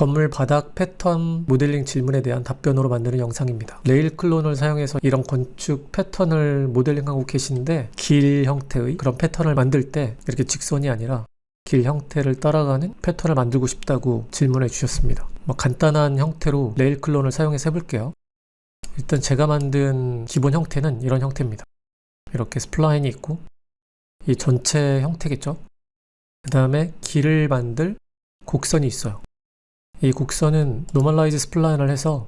건물 바닥 패턴 모델링 질문에 대한 답변으로 만드는 영상입니다. 레일 클론을 사용해서 이런 건축 패턴을 모델링하고 계신데 길 형태의 그런 패턴을 만들 때 이렇게 직선이 아니라 길 형태를 따라가는 패턴을 만들고 싶다고 질문해 주셨습니다. 뭐 간단한 형태로 레일 클론을 사용해서 해볼게요. 일단 제가 만든 기본 형태는 이런 형태입니다. 이렇게 스플라인이 있고 이 전체 형태겠죠. 그 다음에 길을 만들 곡선이 있어요. 이 곡선은 노멀라이즈 스플라인을 해서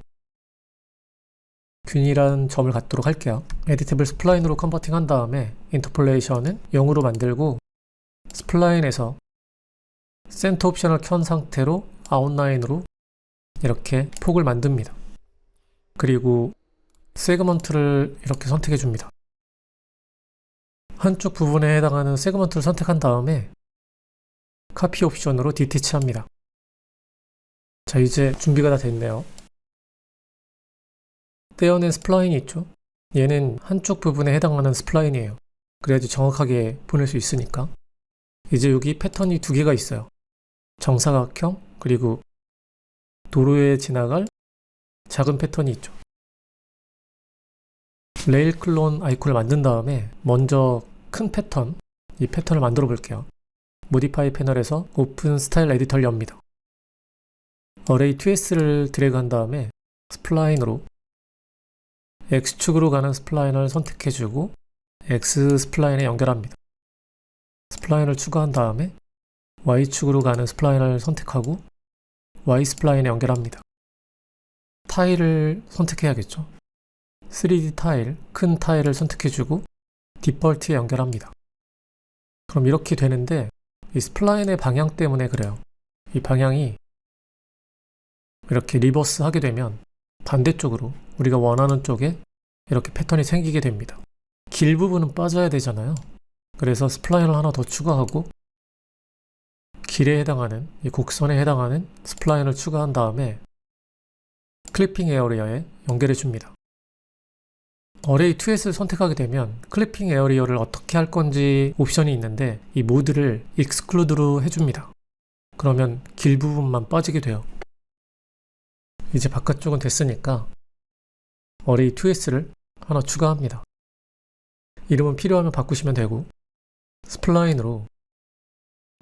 균일한 점을 갖도록 할게요. 에디테블 스플라인으로 컨버팅 한 다음에 인터폴레이션은 0으로 만들고 스플라인에서 센터 옵션을 켠 상태로 아웃라인으로 이렇게 폭을 만듭니다. 그리고 세그먼트를 이렇게 선택해 줍니다. 한쪽 부분에 해당하는 세그먼트를 선택한 다음에 카피 옵션으로 디티치 합니다. 자, 이제 준비가 다 됐네요. 떼어낸 스플라인이 있죠? 얘는 한쪽 부분에 해당하는 스플라인이에요. 그래야지 정확하게 보낼 수 있으니까. 이제 여기 패턴이 두 개가 있어요. 정사각형, 그리고 도로에 지나갈 작은 패턴이 있죠. 레일 클론 아이콘을 만든 다음에 먼저 큰 패턴, 이 패턴을 만들어 볼게요. 모디파이 패널에서 오픈 스타일 에디터를 엽니다. 어레이 2S를 드래그 한 다음에 스플라인으로 X축으로 가는 스플라인을 선택해주고 X 스플라인에 연결합니다. 스플라인을 추가한 다음에 Y축으로 가는 스플라인을 선택하고 Y 스플라인에 연결합니다. 타일을 선택해야겠죠. 3D 타일, 큰 타일을 선택해주고 디폴트에 연결합니다. 그럼 이렇게 되는데 이 스플라인의 방향 때문에 그래요. 이 방향이 이렇게 리버스 하게 되면 반대쪽으로 우리가 원하는 쪽에 이렇게 패턴이 생기게 됩니다. 길 부분은 빠져야 되잖아요. 그래서 스플라인을 하나 더 추가하고 길에 해당하는 이 곡선에 해당하는 스플라인을 추가한 다음에 클리핑 에어리어에 연결해 줍니다. 어레이 2S를 선택하게 되면 클리핑 에어리어를 어떻게 할 건지 옵션이 있는데 이 모드를 익스클루드로 해줍니다. 그러면 길 부분만 빠지게 돼요. 이제 바깥쪽은 됐으니까 어레이 2S를 하나 추가합니다. 이름은 필요하면 바꾸시면 되고 스플라인으로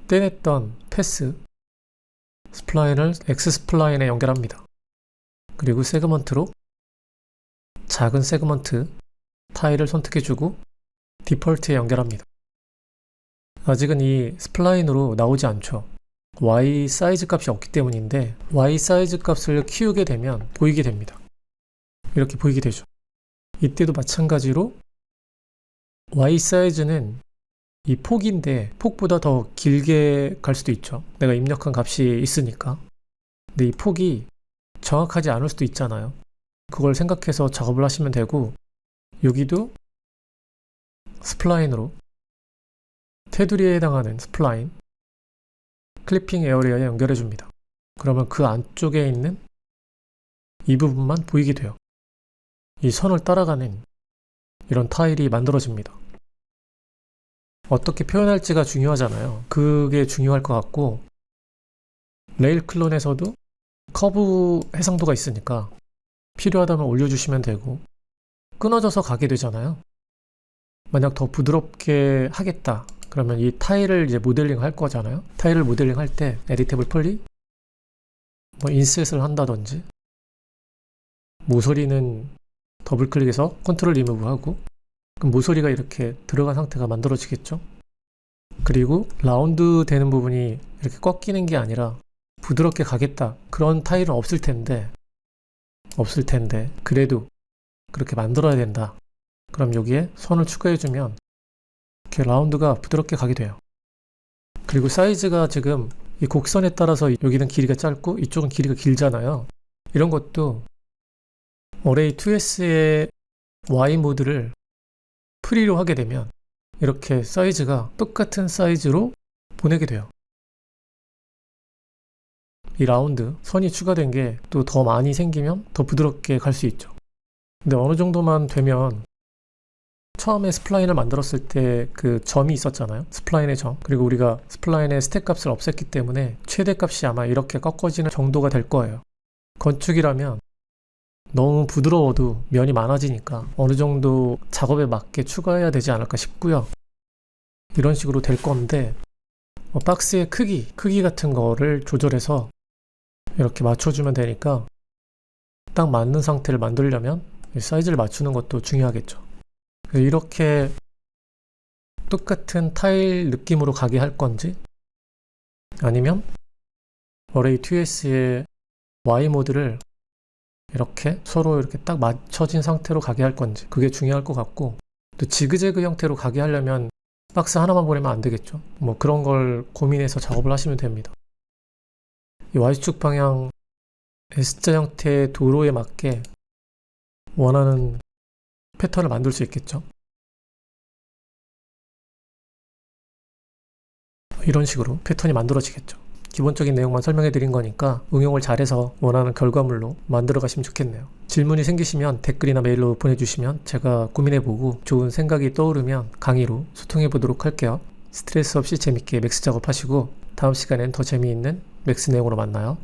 떼냈던 패스 스플라인을 X 스플라인에 연결합니다. 그리고 세그먼트로 작은 세그먼트 타일을 선택해주고 디폴트에 연결합니다. 아직은 이 스플라인으로 나오지 않죠. Y 사이즈 값이 없기 때문인데 Y 사이즈 값을 키우게 되면 보이게 됩니다. 이렇게 보이게 되죠. 이때도 마찬가지로 Y 사이즈는 이 폭인데 폭보다 더 길게 갈 수도 있죠. 내가 입력한 값이 있으니까. 근데 이 폭이 정확하지 않을 수도 있잖아요. 그걸 생각해서 작업을 하시면 되고 여기도 스플라인으로 테두리에 해당하는 스플라인 클리핑 에어리어에 연결해 줍니다. 그러면 그 안쪽에 있는 이 부분만 보이게 돼요. 이 선을 따라가는 이런 타일이 만들어집니다. 어떻게 표현할지가 중요하잖아요. 그게 중요할 것 같고 레일 클론에서도 커브 해상도가 있으니까 필요하다면 올려주시면 되고 끊어져서 가게 되잖아요. 만약 더 부드럽게 하겠다. 그러면 이 타일을 이제 모델링 할 거잖아요. 타일을 모델링 할 때 에디테블 폴리 뭐 인셋을 한다든지 모서리는 더블 클릭해서 컨트롤 리무브 하고 그럼 모서리가 이렇게 들어간 상태가 만들어지겠죠. 그리고 라운드 되는 부분이 이렇게 꺾이는 게 아니라 부드럽게 가겠다. 그런 타일은 없을 텐데 없을 텐데 그래도 그렇게 만들어야 된다. 그럼 여기에 선을 추가해주면 이렇게 라운드가 부드럽게 가게 돼요. 그리고 사이즈가 지금 이 곡선에 따라서 여기는 길이가 짧고 이쪽은 길이가 길잖아요. 이런 것도 어레이 2S의 Y 모드를 프리로 하게 되면 이렇게 사이즈가 똑같은 사이즈로 보내게 돼요. 이 라운드 선이 추가된 게 또 더 많이 생기면 더 부드럽게 갈 수 있죠. 근데 어느 정도만 되면 처음에 스플라인을 만들었을 때 그 점이 있었잖아요. 스플라인의 점. 그리고 우리가 스플라인의 스택 값을 없앴기 때문에 최대 값이 아마 이렇게 꺾어지는 정도가 될 거예요. 건축이라면 너무 부드러워도 면이 많아지니까 어느 정도 작업에 맞게 추가해야 되지 않을까 싶고요. 이런 식으로 될 건데 어, 박스의 크기, 크기 같은 거를 조절해서 이렇게 맞춰주면 되니까 딱 맞는 상태를 만들려면 이 사이즈를 맞추는 것도 중요하겠죠. 이렇게 똑같은 타일 느낌으로 가게 할 건지 아니면 어레이 2S의 Y 모드를 이렇게 서로 이렇게 딱 맞춰진 상태로 가게 할 건지 그게 중요할 것 같고 또 지그재그 형태로 가게 하려면 박스 하나만 보내면 안 되겠죠. 뭐 그런 걸 고민해서 작업을 하시면 됩니다. 이 Y축 방향 S자 형태의 도로에 맞게 원하는 패턴을 만들 수 있겠죠. 이런 식으로 패턴이 만들어지겠죠. 기본적인 내용만 설명해 드린 거니까 응용을 잘해서 원하는 결과물로 만들어 가시면 좋겠네요. 질문이 생기시면 댓글이나 메일로 보내주시면 제가 고민해 보고 좋은 생각이 떠오르면 강의로 소통해 보도록 할게요. 스트레스 없이 재밌게 맥스 작업하시고 다음 시간엔 더 재미있는 맥스 내용으로 만나요.